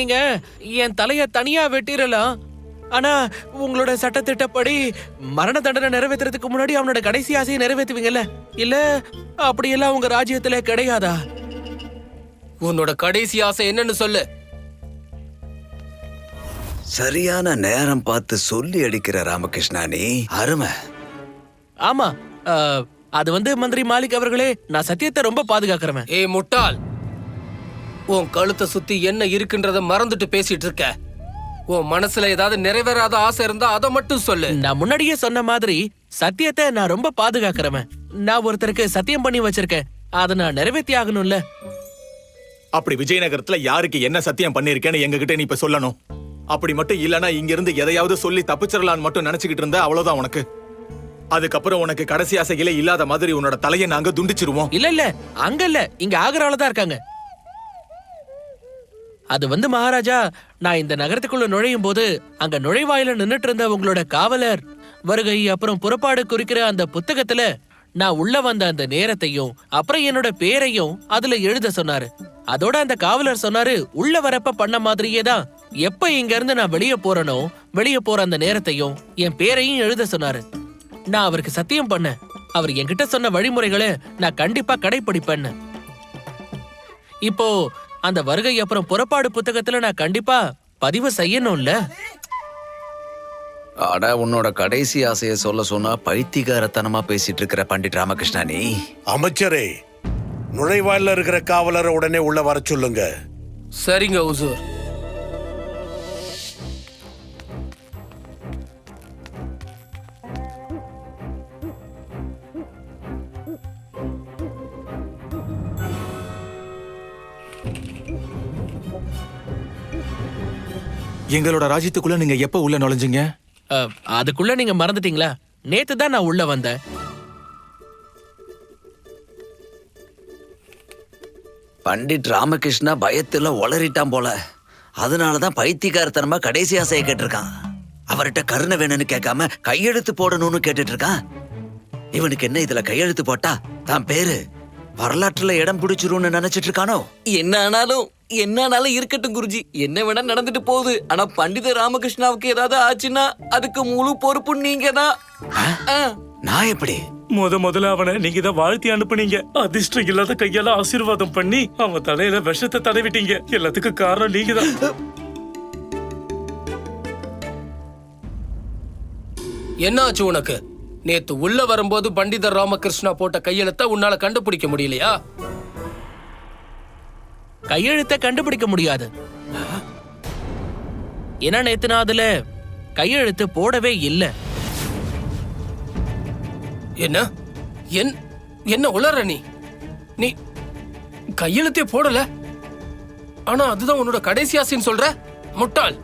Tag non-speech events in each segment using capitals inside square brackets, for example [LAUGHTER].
நீங்க என் தலைய தனியா வெட்டிரலாம் ஆனா உங்களோட சட்டத்திட்டப்படி மரண தண்டனை நிறைவேத்துறதுக்கு முன்னாடி அவனோட கடைசி ஆசையை நிறைவேற்றுவீங்கல்ல? இல்ல அப்படியெல்லாம் உங்க ராஜ்யத்துல கிடையாதா? உன்னோட கடைசி ஆசை என்னன்னு சொல்லு. சரியான நேரம் பார்த்து சொல்லி அடிக்கிற ராமகிருஷ்ணா நீ அருமை. ஆமா அஹ், அது வந்து மந்திரி மாலிக் அவர்களே நான் சத்தியத்தை ரொம்ப பாதுகாக்கிறவன். ஏய் முட்டாள். உன் கழுத்தை சுத்தி என்ன இருக்குன்றத மறந்துட்டு பேசிட்டு இருக்க. உன் மனசுல ஏதாவது நிறைவேறாத ஆசை இருந்தா அதை மட்டும் சொல்லு. நான் முன்னாடியே சொன்ன மாதிரி சத்தியத்தை நான் ரொம்ப பாதுகாக்கிறவன். நான் ஒருத்தருக்கு சத்தியம் பண்ணி வச்சிருக்கேன். அதை நான் நிறைவேற்றி ஆகணும்ல. அப்படி விஜயநகரத்துல யாருக்கு என்ன சத்தியம் பண்ணிருக்கேன்னு எங்ககிட்ட நீ இப்ப சொல்லணும். அப்படி மட்டும் இல்லனா இங்க இருந்து எதையாவது சொல்லி தப்பிச்சிடலான்னு மட்டும் நினைச்சுக்கிட்டு இருந்தா அவ்வளவுதான் உனக்கு. அதுக்கப்புறம் உனக்கு கடைசி ஆசைகளே இல்லாத மாதிரி உன்னோட தலையை நாங்க துண்டிச்சிருவோம். இல்ல இல்ல அங்க இல்ல. இங்க ஆக்ரால தான் இருக்காங்க. அது வந்து மகாராஜா நான் இந்த நகரத்துக்குள்ள நுழையும் போது அங்க நுழைவாயில நின்னுட்டு இருந்த உங்களோட காவலர் வருகை அப்புறம் புறப்பாடு குறிக்கிற அந்த புத்தகத்துல நான் உள்ள வந்த அந்த நேரத்தையும் அப்புறம் என்னோட பேரையும் அதுல எழுத சொன்னாரு. அதோட அந்த காவலர் சொன்னாரு உள்ள வரப்ப பண்ண மாதிரியே தான். எப்ப இங்க இருந்து நான் வெளியே போறனோ வெளியே போற அந்த நேரத்தையும் என் பேரையும் எழுத சொன்னாரு. நான் அவருக்கு சத்தியம் பண்ணேன். அவர் என்கிட்ட சொன்ன வழிமுறைகளை நான் கண்டிப்பா கடைபிடிப்பேன்னு இப்போ அந்த வருகை அப்புறம் புறப்பாடு புத்தகத்துல நான் கண்டிப்பா பதிவு செய்யணும்ல. அட உன்னோட கடைசி ஆசையை சொல்ல சொன்னா பைத்தியகாரத்தனமா பேசிட்டு இருக்கிற பண்டிட் ராமகிருஷ்ணா நீ. அமைச்சரே நுழைவாயில இருக்கிற காவலரை உடனே உள்ள வர சொல்லுங்க. சரிங்க உசூர். எங்களோட ராஜ்யத்துக்குள்ள நீங்க எப்ப உள்ள நுழைஞ்சீங்க? அஹ், அதுக்குள்ள நீங்க மறந்துட்டீங்களா? நேத்து தான் நான் உள்ள வந்தேன். பண்டிட் ராமகிருஷ்ணா பயத்துல உளறிட்டான் போல. அதனாலதான் பைத்தியகாரத்தனமா கடைசி ஆசையை கேட்டிருக்கான். அவர்கிட்ட கருணை வேணும்னு கேட்காம கையெழுத்து போடணும்னு கேட்டுட்டு இருக்கான். இவனுக்கு என்ன இதுல கையெழுத்து போட்டா? தான் பேரு. வரலாற்றுல இடம் பிடிச்சிரும்னு நினைச்சிட்டு இருக்கானோ என்ன ஆனாலும் என்ன ஆனாலும் இருக்கட்டும் குருஜி. என்ன வேணா நடந்துட்டு போகுது. ஆனா பண்டித ராமகிருஷ்ணாவுக்கு ஏதாவது ஆச்சுன்னா அதுக்கு முழு பொறுப்பு நீங்க தான் நான் எப்படி? முத முதல்ல அவனை நீங்க தான் வாழ்த்தி அனுப்புனீங்க. அதிர்ஷ்டம் இல்லாத கையால ஆசீர்வாதம் பண்ணி அவன் தலையில விஷத்தை தடவிட்டீங்க. எல்லாத்துக்கும் காரணம் நீங்க தான் என்னாச்சு உனக்கு? நேத்து உள்ள வரும்போது பண்டிதர் ராமகிருஷ்ணா போட்ட கையெழுத்த உன்னால கண்டுபிடிக்க முடியலையா? கையெழுத்தை கண்டுபிடிக்க முடியாது. ஏன்னா நேத்து நான் அதுல கையெழுத்து போடவே இல்ல. என்ன? என் என்ன உளற நீ? நீ கையெழுத்தே போடல? ஆனா அதுதான் உன்னோட கடைசி ஆசைன்னு சொல்ற? முட்டாள்.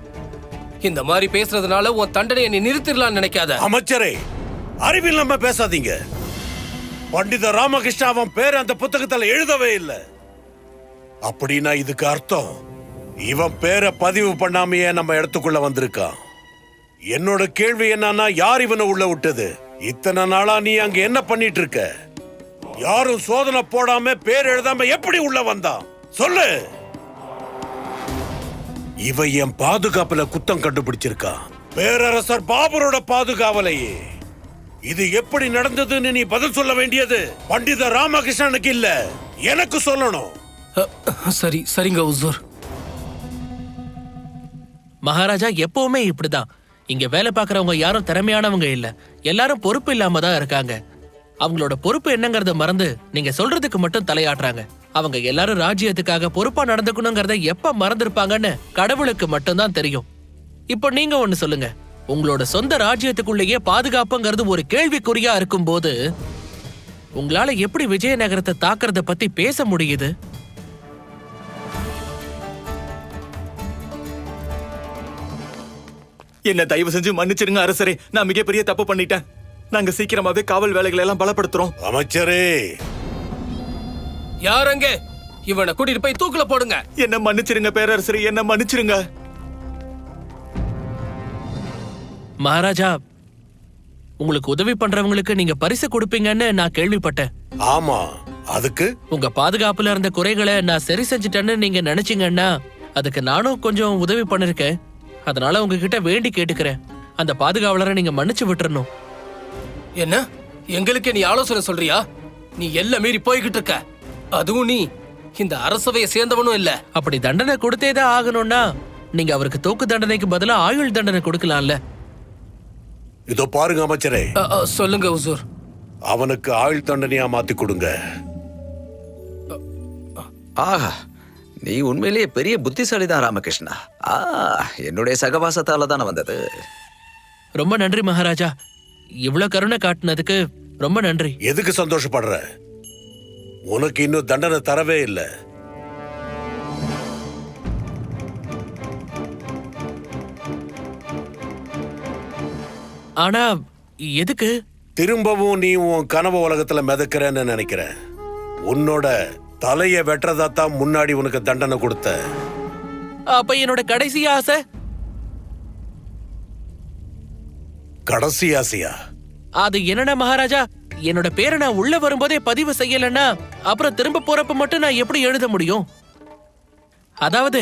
இந்த மாதிரி பேசுறதுனால உன் தண்டனையை நீ நிறுத்திடலாம்னு நினைக்காத. அமைச்சரே அறிவில்லாம பேசாதீங்க. பண்டித ராமகிருஷ்ணா அவன் பேர் அந்த புத்தகத்துல எழுதவே இல்லை. அப்படின்னா இதுக்கு அர்த்தம். இவன் பேரை பதிவு பண்ணாமையே நம்ம இடத்துக்குள்ள வந்திருக்கான். என்னோட கேள்வி என்னன்னா யார் இவனை உள்ள விட்டது? இத்தனை நாளா நீ அங்க என்ன பண்ணிட்டு இருக்க? யாரும் சோதனை போடாம பேர் எழுதாம எப்படி உள்ள வந்தான்? சொல்லு! இவன் என் பாதுகாப்புல குத்தம் கண்டுபிடிச்சிருக்கான். பேரரசர் பாபரோட பாதுகாவலையே. இது எப்படி நடந்ததுன்னு நீ பதில் சொல்ல வேண்டியது? பண்டித ராமகிருஷ்ணனுக்கு இல்ல. எனக்கு சொல்லணும். சரி சரிங்க உசூர் மகாராஜா எப்பவுமே இப்படிதான். இங்க வேலை பார்க்கறவங்க யாரும் திறமையானவங்க இல்ல. எல்லாரும் பொறுப்பு இல்லாம தான் இருக்காங்க. அவங்களோட பொறுப்பு என்னங்கறத மறந்து நீங்க சொல்றதுக்கு மட்டும் தலையாட்டுறாங்க. அவங்க எல்லாரும் ராஜ்யத்துக்காக பொறுப்பா நடந்துக்கணுங்கிறத எப்ப மறந்திருப்பாங்கன்னு கடவுளுக்கு மட்டும்தான் தெரியும். இப்போ நீங்க ஒண்ணு சொல்லுங்க. உங்களோட சொந்த ராஜ்யத்துக்குள்ளேயே பாதுகாப்புங்கிறது ஒரு கேள்விக்குறியா இருக்கும்போது உங்களால எப்படி விஜயநகரத்தை தாக்குறத பத்தி பேச முடியுது? என்ன தயவு செஞ்சு மன்னிச்சிருங்க அரசரே. நான் மிகப்பெரிய தப்பு பண்ணிட்டேன். நாங்க சீக்கிரமாவே காவல் வேலைகளை எல்லாம் பலப்படுத்துறோம். அமைச்சரே. யார் அங்கே? இவனை கூட்டிட்டு போய் தூக்குல போடுங்க. என்ன மன்னிச்சிருங்க பேரரசரே. என்ன மன்னிச்சிருங்க. மகாராஜா உங்களுக்கு உதவி பண்றவங்களுக்கு நீங்க பரிசு கொடுப்பீங்கன்னு நான் கேள்விப்பட்டேன். ஆமா அதுக்கு? உங்க பாதுகாப்புல இருந்த குறைகளை நான் சரி செஞ்சுட்டேன்னு நீங்க நினைச்சீங்கன்னா அதுக்கு நானும் கொஞ்சம் உதவி பண்ணிருக்கேன். அதனால உங்ககிட்ட வேண்டி கேட்டுக்கிறேன். அந்த பாதுகாவலரை நீங்க மன்னிச்சு விட்டுறணும். என்ன? எங்களுக்கே நீ ஆலோசனை சொல்றியா? நீ எல்லாம் மீறி போய்கிட்டு இருக்க. அதுவும் நீ. இந்த அரசவையை சேர்ந்தவனும் இல்ல. அப்படி தண்டனை கொடுத்தே தான் ஆகணும்னா நீங்க அவருக்கு தூக்கு தண்டனைக்கு பதிலா ஆயுள் தண்டனை கொடுக்கலாம்ல. இதோ பாருங்க அமைச்சரே. சொல்லுங்க உசூர் அவனுக்கு ஆயுள் தண்டனையா மாத்தி கொடுங்க. ஆஹா நீ உண்மையிலேயே பெரிய புத்திசாலி தான் ராமகிருஷ்ணா. ஆ என்னுடைய சகவாசத்தால தானே வந்தது. ரொம்ப நன்றி மகாராஜா. இவ்ளோ கருணை காட்டுனதுக்கு ரொம்ப நன்றி. எதுக்கு சந்தோஷப்படுற? உனக்கு இன்னும் தண்டனை தரவே இல்லை. ஆனா எதுக்கு? திரும்பவும் நீ உன் கனவு உலகத்துல மிதக்கிறேன்னு நினைக்கிறேன். உன்னோட தலைய வெட்டுறதா தான் முன்னாடி உனக்கு தண்டனை கொடுத்த. அப்ப என்னோட கடைசி ஆசை? கடைசி ஆசையா? அது என்னன்னா மகாராஜா என்னோட பேரை நான் உள்ள வரும்போதே பதிவு செய்யலன்னா அப்புறம் திரும்ப போறப்ப மட்டும் நான் எப்படி எழுத முடியும்? அதாவது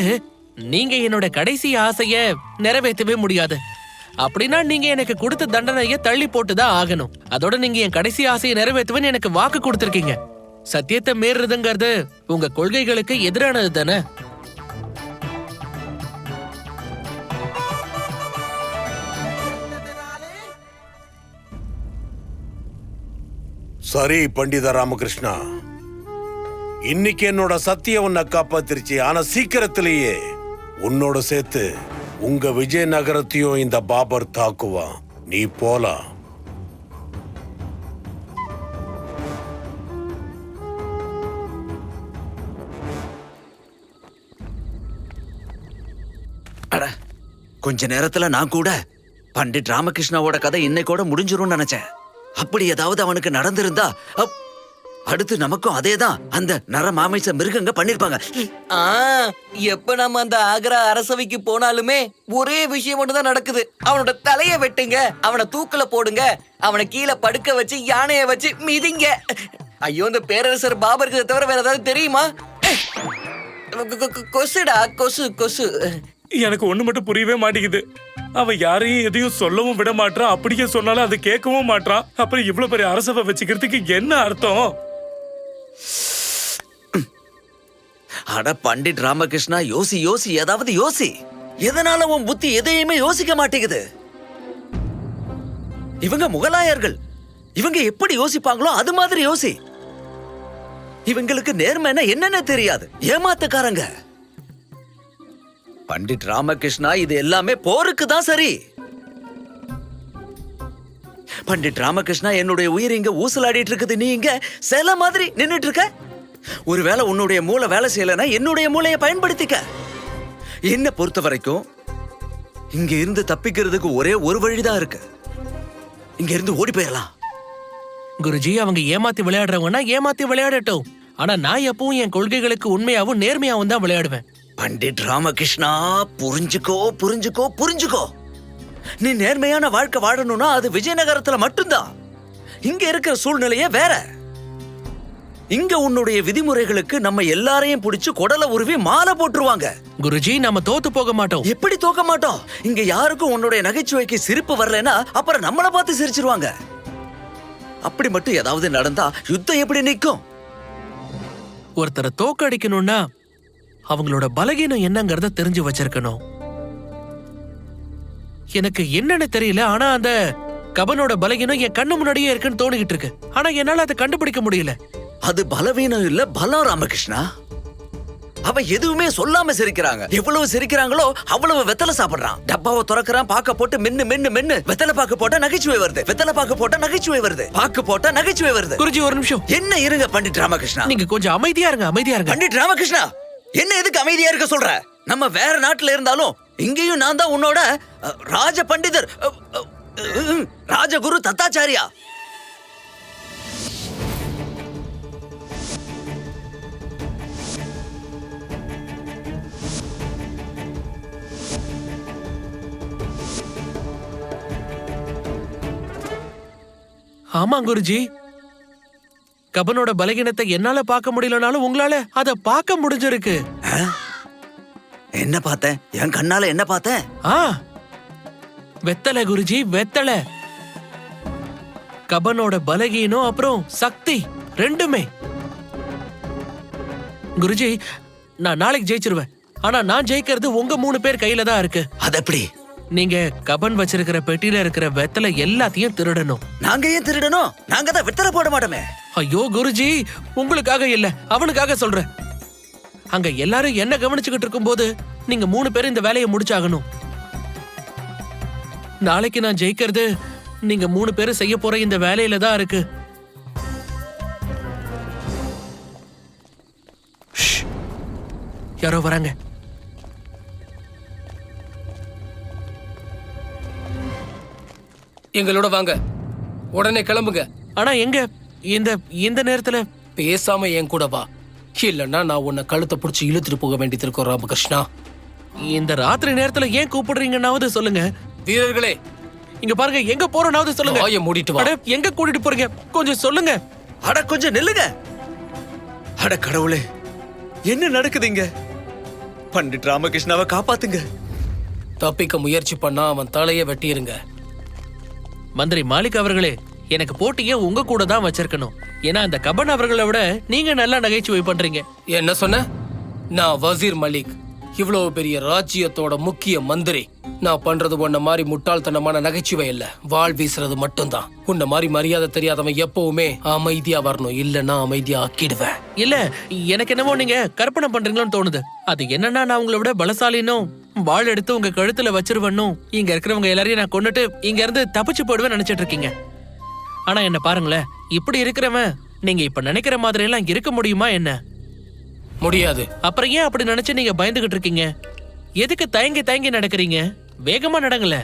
நீங்க என்னோட கடைசி ஆசைய நிறைவேற்றவே முடியாது. அப்படின்னா நீங்க எனக்கு கொடுத்த தண்டனையை தள்ளி போட்டுதான் ஆகணும். அதோட நீங்க என் கடைசி ஆசையை நிறைவேற்றுவேன்னு எனக்கு வாக்கு கொடுத்திருக்கீங்க. சத்தியத்தை மீறுறதுங்கிறது உங்க கொள்கைகளுக்கு எதிரானது தானே? சரி பண்டித ராமகிருஷ்ணா. இன்னைக்கு என்னோட சத்தியம் உன்னை காப்பாத்திருச்சு. ஆனா சீக்கிரத்திலேயே உன்னோட சேர்த்து உங்க விஜயநகரத்தையும் இந்த பாபர் தாக்குவான் நீ போலாம் அட கொஞ்ச நேரத்துல நான் கூட பண்டிட் ராமகிருஷ்ணாவோட கதை இன்னைக்கோட முடிஞ்சிரும்னு நினைச்சேன். அப்படி ஏதாவது அவனுக்கு நடந்திருந்தா அப்- அடுத்து நமக்கும் அதேதான். அந்த நர மாமிச மிருகங்க பண்ணிருப்பாங்க. ஆ எப்ப நம்ம அந்த ஆக்ரா அரசவைக்கு போனாலுமே ஒரே விஷயம் மட்டும் தான் நடக்குது. அவனோட தலைய வெட்டுங்க அவனை தூக்குல போடுங்க அவனை கீழே படுக்க வச்சு யானைய வச்சு மிதிங்க. ஐயோ இந்த பேரரசர் பாபருக்கு தவிர வேற ஏதாவது தெரியுமா? கொ- கொ- கொ- கொசுடா கொசு கொசு. எனக்கு ஒண்ணு மட்டும் புரியவே மாட்டேங்குது. அவன் யாரையும் எதையும் சொல்லவும் விட மாட்டான் அப்படியே சொன்னாலும் அதை கேட்கவும் மாட்டான் அப்புறம் இவ்வளவு பெரிய அரசவை வச்சுக்கிறதுக்கு என்ன அர்த்தம்? அட பண்டிட் ராமகிருஷ்ணா யோசி யோசி ஏதாவது யோசி. எதனால உன் புத்தி எதையுமே யோசிக்க மாட்டேங்குது? இவங்க முகலாயர்கள். இவங்க எப்படி யோசிப்பாங்களோ அது மாதிரி யோசி. இவங்களுக்கு நேர்மைன்னா என்னன்னு தெரியாது. ஏமாத்துக்காரங்க. பண்டிட் ராமகிருஷ்ணா இது எல்லாமே போருக்கு தான் சரி. பண்டிட் ராமகிருஷ்ணா என்னுடைய உயிர் இங்க ஊசலாடிட்டு இருக்குது. நீ இங்க சில மாதிரி நின்னுட்டு இருக்க ஒருவேளை உன்னுடைய மூளை வேலை செய்யலைன்னா என்னுடைய மூளையை பயன்படுத்திக்க. என்ன பொறுத்த வரைக்கும் இங்க இருந்து தப்பிக்கிறதுக்கு ஒரே ஒரு வழிதான் இருக்கு. இங்க இருந்து ஓடி போயிடலாம். குருஜி அவங்க ஏமாத்தி விளையாடுறவங்கன்னா ஏமாத்தி விளையாடட்டும். ஆனா நான் எப்பவும் என் கொள்கைகளுக்கு உண்மையாவும் நேர்மையாவும் தான் விளையாடுவேன். பண்டிட் ராமகிருஷ்ணா புரிஞ்சுக்கோ புரிஞ்சுக்கோ புரிஞ்சுக்கோ. நீ நேர்மையான வாழ்க்கை வாழணும்னா அது விஜயநகரத்துல மட்டும்தான். இங்க இருக்கிற சூழ்நிலையே வேற. இங்க உன்னுடைய விதிமுறைகளுக்கு நம்ம எல்லாரையும் பிடிச்சு குடலை உருவி மாலை போட்டுருவாங்க. குருஜி நாம தோத்து போக மாட்டோம். எப்படி தோக்க மாட்டோம்? இங்க யாருக்கும் உன்னுடைய நகைச்சுவைக்கு சிரிப்பு வரலைன்னா அப்புறம் நம்மள பார்த்து சிரிச்சிருவாங்க. அப்படி மட்டும் ஏதாவது நடந்தா யுத்தம் எப்படி நிக்கும் ஒருத்தரை தோக்கடிக்கணும்னா அவங்களோட பலகீனம் என்னங்கறத தெரிஞ்சு வச்சிருக்கணும். எனக்கு என்னன்னு தெரியல ஆனா அந்த கபனோட பலகீனம் என் கண்ணு முன்னாடியே இருக்குன்னு தோணிக்கிட்டு இருக்கு. ஆனா என்னால அதை கண்டுபிடிக்க முடியல. அது பலவீனம் இல்ல பலம் ராமகிருஷ்ணா. அவ எதுவுமே சொல்லாம சிரிக்கிறாங்க. எவ்வளவு சிரிக்கிறாங்களோ அவ்வளவு வெத்தலை சாப்பிடுறான். டப்பாவை திறக்கிறான் பாக்க போட்டு மென்னு மென்னு மென்னு. வெத்தலை பாக்கு போட்டா நகைச்சுவை வருது. வெத்தலை பாக்கு போட்டா நகைச்சுவை வருது. பாக்கு போட்டா நகைச்சுவை வருது. குருஜி ஒரு நிமிஷம். என்ன இருங்க பண்டிட் ராமகிருஷ்ணா. நீங்க கொஞ்சம் அமைதியா இருங்க அமைதியா இருங்க. பண்டிட் ராமகிருஷ்ணா என்ன எதுக்கு அமைதியா இருக்க சொல்ற? நம்ம வேற நாட்டுல இருந்தாலும் இங்கேயும் நான் தான் உன்னோட ராஜ பண்டிதர் ராஜகுரு தத்தாச்சாரியா? ஆமா குருஜி. கபனோட பலகீனத்தை என்னால பார்க்க முடியலனாலும் உங்களால அதை பார்க்க முடிஞ்சிருக்கு. என்ன பார்த்தேன் என் கண்ணால என்ன பார்த்தேன் ஆ வெத்தலை குருஜி வெத்தலை. கபனோட பலகீனம் அப்புறம் சக்தி ரெண்டுமே. குருஜி நான் நாளைக்கு ஜெயிச்சிருவேன். ஆனா நான் ஜெயிக்கிறது உங்க மூணு பேர் கையில தான் இருக்கு. அது எப்படி நீங்க கபன் வச்சிருக்கிற பெட்டியில இருக்கிற வெத்தலை எல்லாத்தையும் திருடணும். நாங்க ஏன் திருடணும்? நாங்க தான் வெத்தலை போட மாட்டோமே. ஐயோ குருஜி உங்களுக்காக இல்ல அவனுக்காக சொல்றேன். அங்க எல்லாரும் என்ன கவனிச்சுக்கிட்டு இருக்கும்போது நீங்க மூணு பேரும் இந்த வேலையை முடிச்சாகணும். நாளைக்கு நான் ஜெயிக்கிறது நீங்க மூணு பேரும் செய்ய போற இந்த வேலையில தான் இருக்கு. யாரோ வராங்க. எங்களோட வாங்க. உடனே கிளம்புங்க. ஆனா எங்க? இந்த இந்த நேரத்துல? பேசாம என் கூட வா. இல்லைன்னா நான் உன்னை கழுத்தை பிடிச்சி இழுத்துட்டு போக வேண்டியது இருக்கும் ராமகிருஷ்ணா. இந்த ராத்திரி நேரத்துல ஏன் கூப்பிடுறீங்கன்னாவது சொல்லுங்க. வீரர்களே இங்க பாருங்க எங்க போறோம்னாவது சொல்லுங்க. வாயை மூடிட்டு வா. அட, எங்க கூட்டிட்டு போறீங்க? கொஞ்சம் சொல்லுங்க. அட கொஞ்சம் நில்லுங்க. அட கடவுளே என்ன நடக்குதுங்க பண்டிட் ராமகிருஷ்ணாவை காப்பாத்துங்க. தப்பிக்க முயற்சி பண்ணா அவன் தலையை வெட்டிருங்க. மந்திரி மாலிக் அவர்களே எனக்கு போட்டியை உங்க கூட தான் வச்சிருக்கணும். ஏன்னா அந்த கபன் அவர்களை விட நீங்க நல்லா நகைச்சுவை பண்றீங்க. என்ன சொன்ன? நான் வசீர் மலிக். இவ்வளவு பெரிய ராஜ்யத்தோட முக்கிய மந்திரி. நான் பண்றது உன்ன மாதிரி முட்டாள்தனமான நகைச்சுவை இல்ல. வாள் வீசுறது மட்டும்தான். உன்ன மாதிரி மரியாதை தெரியாதவன் எப்பவுமே அமைதியா வரணும். இல்லைன்னா அமைதியா ஆக்கிடுவேன். இல்ல எனக்கு என்னமோ நீங்க கற்பனை பண்றீங்களோன்னு தோணுது. அது என்னன்னா நான் உங்களை விட பலசாலினும் வாள் எடுத்து உங்க கழுத்துல வச்சிருவனும் இங்க இருக்கிறவங்க எல்லாரையும் நான் கொண்டுட்டு இங்க இருந்து தப்பிச்சு போயிடுவேன் நினைச்சிட்டு இருக்கீங்க. ஆனா என்ன பாருங்களேன் இப்படி இருக்கிறவன் நீங்க இப்ப நினைக்கிற மாதிரி எல்லாம் இருக்க முடியுமா என்ன? முடியாது. அப்புறம் ஏன் அப்படி நினைச்சு நீங்க பயந்துகிட்டு இருக்கீங்க? எதுக்கு தயங்கி தயங்கி நடக்கிறீங்க? வேகமா நடங்கல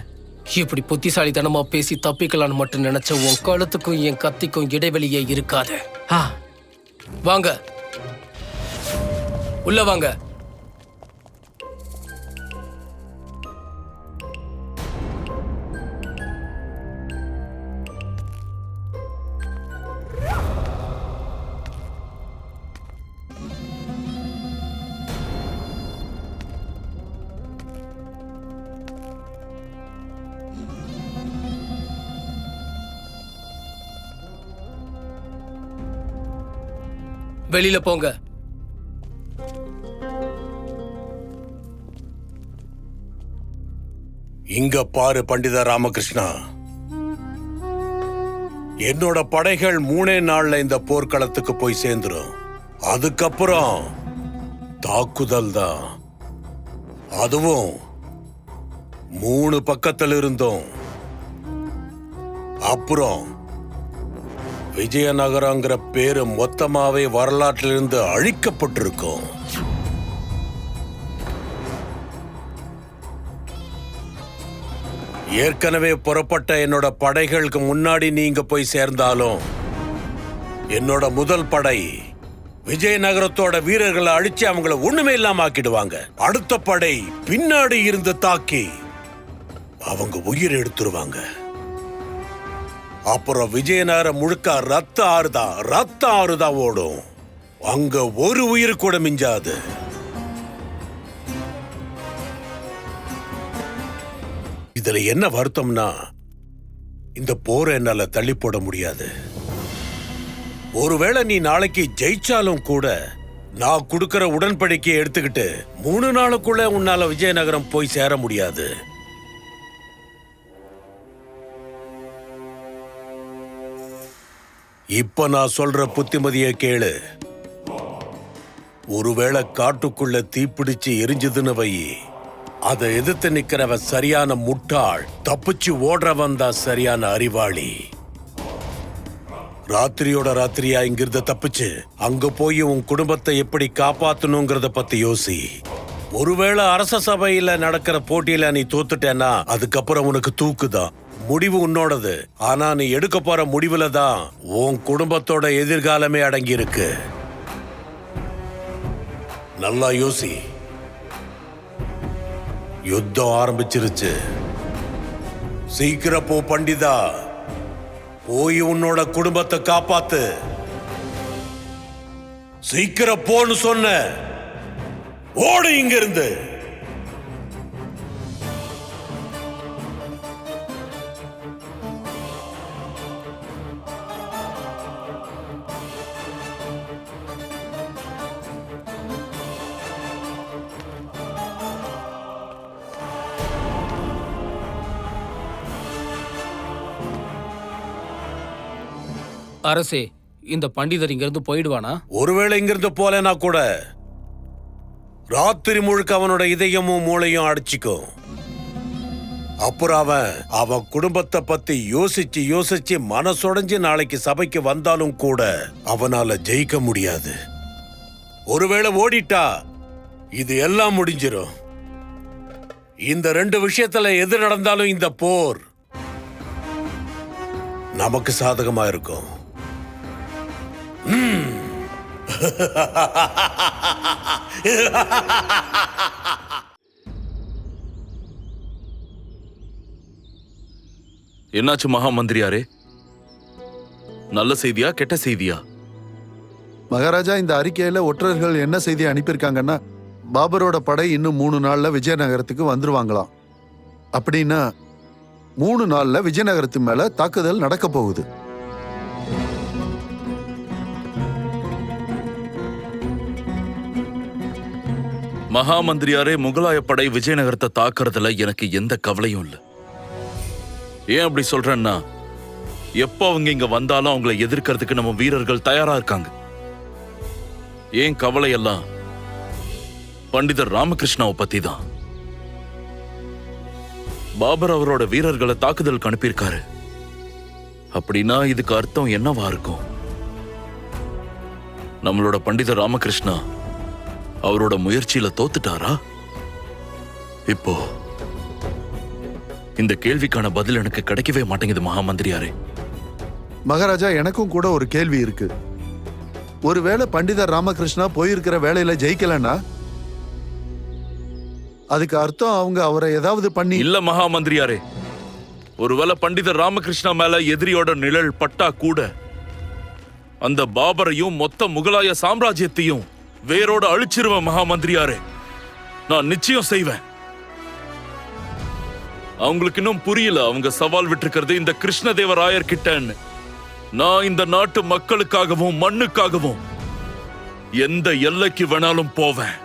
இப்படி புத்திசாலித்தனமா பேசி தப்பிக்கலாம்னு மட்டும் நினைச்ச உன் கழுத்துக்கும் என் கத்திக்கும் இடைவெளியே இருக்காது. வாங்க. உள்ள வாங்க. வெளியில போங்க. இங்க பாரு பண்டித ராமகிருஷ்ணா. என்னோட படைகள் மூணே நாள்ல இந்த போர்க்களத்துக்கு போய் சேர்ந்துரும். அதுக்கப்புறம் தாக்குதல் தான். அதுவும் மூணு பக்கத்துல இருந்தும் அப்புறம் விஜயநகரங்கிற பேரு மொத்தமாவே வரலாற்றிலிருந்து அழிக்கப்பட்டிருக்கும். ஏற்கனவே புறப்பட்ட என்னோட படைகளுக்கு முன்னாடி நீங்க போய் சேர்ந்தாலும் என்னோட முதல் படை விஜயநகரத்தோட வீரர்களை அழிச்சு அவங்கள ஒண்ணுமே இல்லாம ஆக்கிடுவாங்க. அடுத்த படை பின்னாடி இருந்து தாக்கி அவங்க உயிர் எடுத்துருவாங்க. அப்புறம் விஜயநகரம் முழுக்க ரத்த ஆறுதா ரத்த ஆறுதா ஓடும். அங்க ஒரு உயிர் கூட மிஞ்சாது. இதுல என்ன வருத்தம்னா இந்த போரை என்னால தள்ளி போட முடியாது. ஒருவேளை நீ நாளைக்கு ஜெயிச்சாலும் கூட நான் கொடுக்கற உடன்படிக்கையை எடுத்துக்கிட்டு மூணு நாளுக்குள்ள உன்னால விஜயநகரம் போய் சேர முடியாது. இப்ப நான் சொல்ற புத்திமதியை கேளு. ஒருவேளை காட்டுக்குள்ள தீப்பிடிச்சு எரிஞ்சதுன்னு வை. அதை எதிர்த்து நிக்கிறவன் சரியான முட்டாள் தப்பிச்சு ஓடுறவன் தான் சரியான அறிவாளி. ராத்திரியோட ராத்திரியா இங்கிருந்து தப்பிச்சு அங்க போய் உன் குடும்பத்தை எப்படி காப்பாத்தணுங்கிறத பத்தி யோசி. ஒருவேளை அரச சபையில நடக்கிற போட்டியில நீ தோத்துட்டேன்னா அதுக்கப்புறம் உனக்கு தூக்குதான். முடிவு உன்னோடது. ஆனா நீ எடுக்க போற முடிவுல தான் உன் குடும்பத்தோட எதிர்காலமே அடங்கி இருக்கு நல்லா யோசி. யுத்தம் ஆரம்பிச்சிருச்சு. சீக்கிரம் போ பண்டிதா. போய் உன்னோட குடும்பத்தை காப்பாத்து. சீக்கிரம் போன்னு சொன்ன. ஓடு இங்க அரசே இந்த பண்டிதர் இங்கிருந்து போயிடுவானா? ஒருவேளை இங்கிருந்து போலனா கூட ராத்திரி முழுக்க அவனோட இதயமும் மூளையும் அடிச்சுக்கும் அப்புறம் அவன் அவன் குடும்பத்தை பத்தி யோசிச்சு யோசிச்சு மனசுடைஞ்சு நாளைக்கு சபைக்கு வந்தாலும் கூட அவனால ஜெயிக்க முடியாது. ஒருவேளை ஓடிட்டா இது எல்லாம் முடிஞ்சிடும் இந்த ரெண்டு விஷயத்துல எது நடந்தாலும் இந்த போர் நமக்கு சாதகமா இருக்கும். [LAUGHS] என்னாச்சு மகா மந்திரியாரே நல்ல செய்தியா கெட்ட செய்தியா? மகாராஜா இந்த அறிக்கையில ஒற்றர்கள் என்ன செய்தி அனுப்பியிருக்காங்கன்னா பாபரோட படை இன்னும் மூணு நாள்ல விஜயநகரத்துக்கு வந்துருவாங்களாம். அப்படின்னா மூணு நாள்ல விஜயநகரத்து மேல தாக்குதல் நடக்க போகுது. மகா மந்திரியாரே முகலாய படை விஜயநகரத்தை தாக்குறதுல எனக்கு எந்த கவலையும் இல்ல. ஏன் அப்படி சொல்றேன்னா எப்போ அவங்க இங்க வந்தாலும் அவங்கள எதிர்க்கிறதுக்கு நம்ம வீரர்கள் தயாரா இருக்காங்க. ஏன் கவலை எல்லாம் பண்டிதர் ராமகிருஷ்ணாவை பத்தி தான் பாபர் அவரோட வீரர்களை தாக்குதலுக்கு அனுப்பியிருக்காரு. அப்படின்னா இதுக்கு அர்த்தம் என்னவா இருக்கும்? நம்மளோட பண்டிதர் ராமகிருஷ்ணா அவரோட முயற்சியில தோத்துட்டாரா? இப்போ இந்த கேள்விக்கான பதில் எனக்கு கிடைக்கவே மாட்டேங்குது மகாமந்திரியாரே. மகாராஜா எனக்கும் கூட ஒரு கேள்வி இருக்கு. ஒருவேளை பண்டிதர் ராமகிருஷ்ணா போயிருக்கிற வேலையில ஜெயிக்கலன்னா? அதுக்கு அர்த்தம் அவங்க அவரை ஏதாவது பண்ணி இல்ல மகாமந்திரியாரே. ஒருவேளை பண்டிதர் ராமகிருஷ்ணா மேல எதிரியோட நிழல் பட்டா கூட அந்த பாபரையும் மொத்த முகலாய சாம்ராஜ்யத்தையும் வேரோட அழிச்சிருவேன் மகாமந்திரியாரே. நான் நிச்சயம் செய்வேன். அவங்களுக்கு இன்னும் புரியல அவங்க சவால் விட்டிருக்கிறது இந்த கிருஷ்ணதேவராயர் கிட்டன்னு. நான் இந்த நாட்டு மக்களுக்காகவும் மண்ணுக்காகவும் எந்த எல்லைக்கு வேணாலும் போவேன்.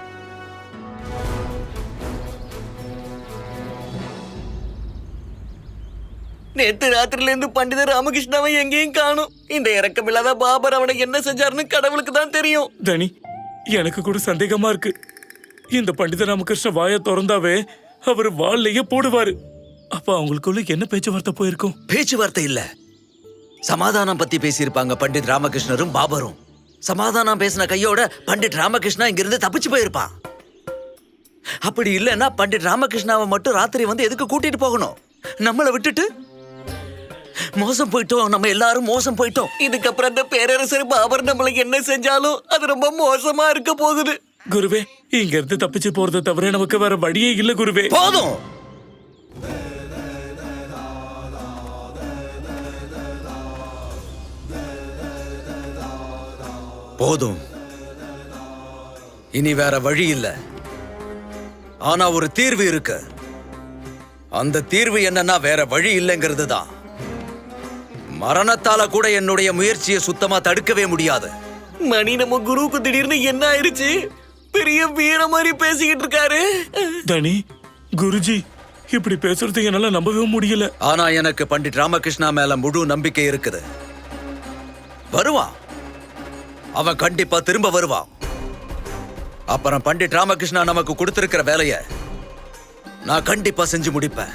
நேத்து ராத்திரில இருந்து பண்டிதர் ராமகிருஷ்ணாவை எங்கேயும் காணும். இந்த இறக்கமில்லாத பாபர் அவனை என்ன செஞ்சாருன்னு கடவுளுக்கு தான் தெரியும். தனி எனக்கு கூட சந்தேகமா இருக்கு. இந்த பண்டித ராமகிருஷ்ண வாயை திறந்தாவே அவர் வாள்லயே போடுவாரு. அப்ப அவங்களுக்குள்ள என்ன பேச்சுவார்த்தை போயிருக்கும்? பேச்சுவார்த்தை இல்ல. சமாதானம் பத்தி பேசியிருப்பாங்க பண்டிட் ராமகிருஷ்ணரும் பாபரும். சமாதானம் பேசின கையோட பண்டிட் ராமகிருஷ்ணா இங்கிருந்து தப்பிச்சு போயிருப்பான். அப்படி இல்லைன்னா பண்டிட் ராமகிருஷ்ணாவை மட்டும் ராத்திரி வந்து எதுக்கு கூட்டிட்டு போகணும்? நம்மளை விட்டுட்டு மோசம் போயிட்டோம் நம்ம எல்லாரும் மோசம் போயிட்டோம். இதுக்கப்புறம் அந்த பேரரசர் பாபர் நம்மளுக்கு என்ன செஞ்சாலும் அது ரொம்ப மோசமா இருக்க போகுது. குருவே இங்க இருந்து தப்பிச்சு போறதை தவிர நமக்கு வேற வழியே இல்ல குருவே. போதும். போதும். இனி வேற வழி இல்ல. ஆனா ஒரு தீர்வு இருக்கு. அந்த தீர்வு என்னன்னா வேற வழி இல்லைங்கிறது தான் மரணத்தால கூட என்னுடைய முயற்சியை சுத்தமா தடுக்கவே முடியாது. மணி நம்ம குருவுக்கு திடீர்னு என்ன ஆயிருச்சு? பெரிய வீர மாதிரி பேசிக்கிட்டு இருக்காரு. தனி குருஜி இப்படி பேசுறது என்னால நம்பவே முடியல. ஆனா எனக்கு பண்டிட் ராமகிருஷ்ணா மேல முழு நம்பிக்கை இருக்குது. வருவான் அவன் கண்டிப்பா திரும்ப வருவான் அப்புறம் பண்டிட் ராமகிருஷ்ணா நமக்கு கொடுத்திருக்கிற வேலைய நான் கண்டிப்பா செஞ்சு முடிப்பேன்.